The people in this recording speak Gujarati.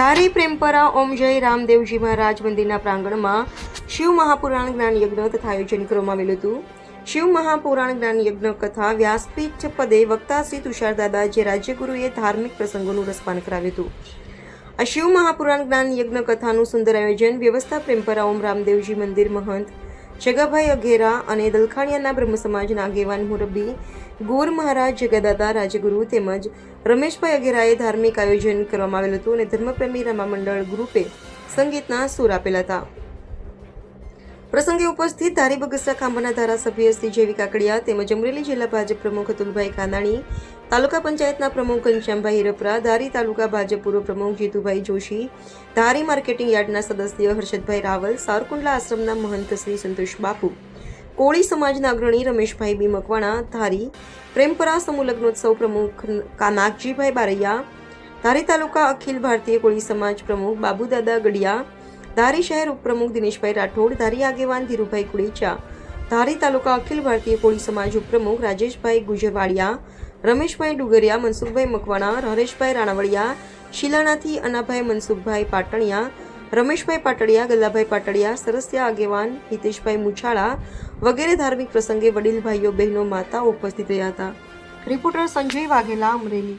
ધારી પ્રેમપરા ઓમ જય રામદેવજી મહારાજ મંદિરના પ્રાંગણમાં શિવ મહાપુરાણ જ્ઞાન યજ્ઞ તથા આયોજન કરવામાં આવેલું હતું. શિવ મહાપુરાણ જ્ઞાન યજ્ઞ કથા વ્યાસપીઠ પદે વક્તા શ્રી તુષાર જે રાજ્યગુરુએ ધાર્મિક પ્રસંગોનું રસપાન કરાવ્યું હતું. આ શિવ મહાપુરાણ જ્ઞાન યજ્ઞ કથાનું સુંદર આયોજન વ્યવસ્થા પ્રેમપરા ઓમ રામદેવજી મંદિર મહંત જગાભાઈ અઘેરા અને દલખાણિયાના બ્રહ્મ સમાજના આગેવાન મુરબ્બી ગોર મહારાજ, જગદાદા, રાજગુરુ તેમજ રમેશભાઈ અગેરાએ ધાર્મિક આયોજન કરવામાં આવેલું હતું અને ધર્મપ્રેમી રમામંડળ ગ્રુપે સંગીતના સૂર આપેલા હતા. પ્રસંગે ઉપસ્થિત ધારી બગસરા ખાંભાના ધારાસભ્ય શ્રી જેવી કાકડિયા તેમજ અમરેલી જિલ્લા ભાજપ પ્રમુખ અતુલભાઈ કાનાણી તાલુકા પંચાયતના પ્રમુખ ઘનશ્યામભાઈ હિરપરા, ધારી તાલુકા ભાજપ પૂર્વ પ્રમુખ જીતુભાઈ જોશી, ધારી માર્કેટિંગ યાર્ડના સદસ્ય હર્ષદભાઈ રાવલ, સારકુંડલા આશ્રમના મહંત શ્રી સંતોષ બાપુ. કોળી સમાજના અગ્રણી રમેશભાઈ બી મકવાણા ધારી પ્રેમપરા સમૂહ લગ્નોત્સવ પ્રમુખ નાગજીભાઈ બારૈયા, ધારી તાલુકા અખિલ ભારતીય કોળી સમાજ પ્રમુખ બાબુદાદા ગડિયા, ધારી શહેર ઉપપ્રમુખ દિનેશભાઈ રાઠોડ, ધારી આગેવાન ધીરુભાઈ કુડેચા, ધારી તાલુકા અખિલ ભારતીય કોળી સમાજ ઉપપ્રમુખ રાજેશભાઈ ગુજરવાડિયા, રમેશભાઈ ડુગરિયા, મનસુખભાઈ મકવાણા, હરેશભાઈ રાણાવળિયા શિલાણાથી અનાભાઈ મનસુખભાઈ પાટણિયા, રમેશભાઈ પાટડિયા, ગલ્લાભાઈ પાટડિયા, સરસ્યા આગેવાન હિતેશભાઈ મુછાળા વગેરે ધાર્મિક પ્રસંગે વડીલ ભાઈઓ બહેનો માતાઓ ઉપસ્થિત રહ્યા હતા. રિપોર્ટર સંજય વાઘેલા અમરેલી.